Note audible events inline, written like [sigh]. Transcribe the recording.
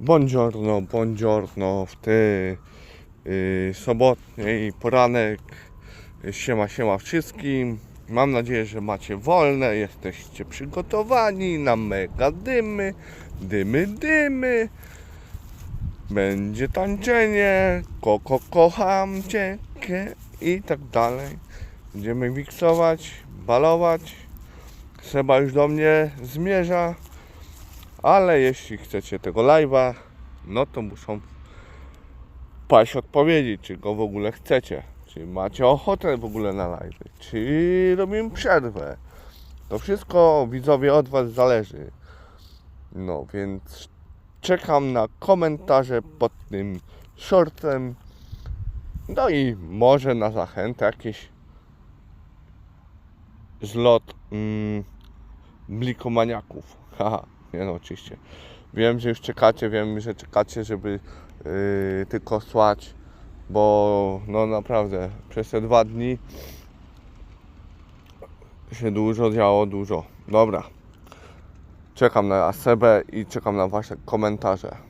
Buongiorno, buongiorno w te y, sobotniej poranek. Siema, siema wszystkim. Mam nadzieję, że macie wolne, jesteście przygotowani na mega dymy, dymy, dymy. Będzie tańczenie, koko, kocham cię i tak dalej. Będziemy wiksować, balować. Seba już do mnie zmierza. Ale jeśli chcecie tego live'a, no to muszą paść odpowiedzieć, czy go w ogóle chcecie. Czy macie ochotę w ogóle na live, czy robimy przerwę. To wszystko widzowie od Was zależy. No więc czekam na komentarze pod tym shortem. No i może na zachętę jakiś zlot mm, blikomaniaków. [laughs] Haha, nie no oczywiście. Wiem, że już czekacie, wiem, że czekacie, żeby yy, tylko słać, bo no naprawdę przez te dwa dni się dużo działo, dużo. Dobra. Czekam na Asebę i czekam na Wasze komentarze.